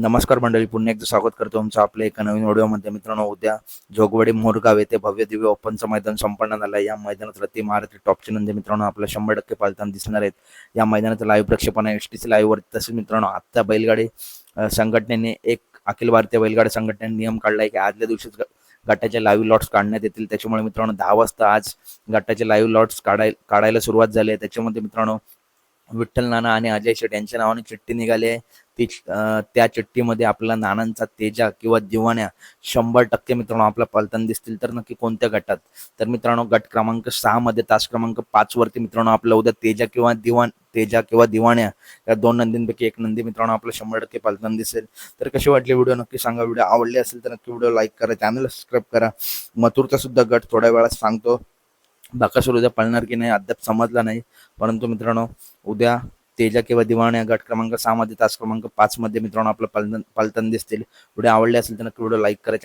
नमस्कार मंडळी पुन्हा एकदा स्वागत करतो तुमचं आपल्या एका नवीन व्हिडिओमध्ये मित्रांनो उद्या जोगवाडी मोरगाव येथे भव्य दिव्य ओपनचं मैदान संपन्न झालं आहे. या मैदानात रती महारथी टॉपचे नंदी मित्रांनो आपल्या शंभर टक्के पालताना दिसणार आहेत. या मैदानाचं लाईव्ह प्रक्षेपण आहे. एस टी सी लाईव्हवर तसेच मित्रांनो आत्ता बैलगाडी संघटनेने एक अखिल भारतीय बैलगाडी संघटनेने नियम काढला आहे की आदल्या दिवशीच गटाचे लाईव्ह लॉट्स काढण्यात येतील. त्याच्यामुळे मित्रांनो दहा वाजता आज गटाचे लाईव्ह लॉट्स काढाय काढायला सुरुवात झाली आहे. त्याच्यामध्ये मित्रांनो विठ्ठल नाना आणि अजय शेट यांच्या नावाने चिठ्ठी निघाली आहे. ती त्या चिठ्ठीमध्ये आपला नानांचा तेजा किंवा दिवाण्या शंभर टक्के मित्रांनो आपल्या पलताना दिसतील. तर नक्की कोणत्या गटात? तर मित्रांनो गट क्रमांक सहा मध्ये तास क्रमांक पाच वरती मित्रांनो आपलं उद्या तेजा किंवा दिवाण तेजा किंवा दिवाण्या या दोन नंदींपैकी एक नंदी मित्रांनो आपलं शंभर टक्के पालताना दिसेल. तर कशी वाटली व्हिडिओ? नक्की सांगा. व्हिडिओ आवडले असेल तर नक्की व्हिडिओ लाईक करा चॅनल सबस्क्राईब करा. मथुरचा सुद्धा गट थोड्या वेळात सांगतो. बाकासूर उद्या पळणार की नाही अद्याप समजला नाही. परंतु मित्रांनो उद्या तेजा किंवा दिवाण्या गट क्रमांक सहा मध्ये तास क्रमांक पाच मध्ये मित्रांनो आपलं पलतन पलतन दिसतील. व्हिडिओ आवडले असेल तर नक्की व्हिडिओ लाईक करायचे.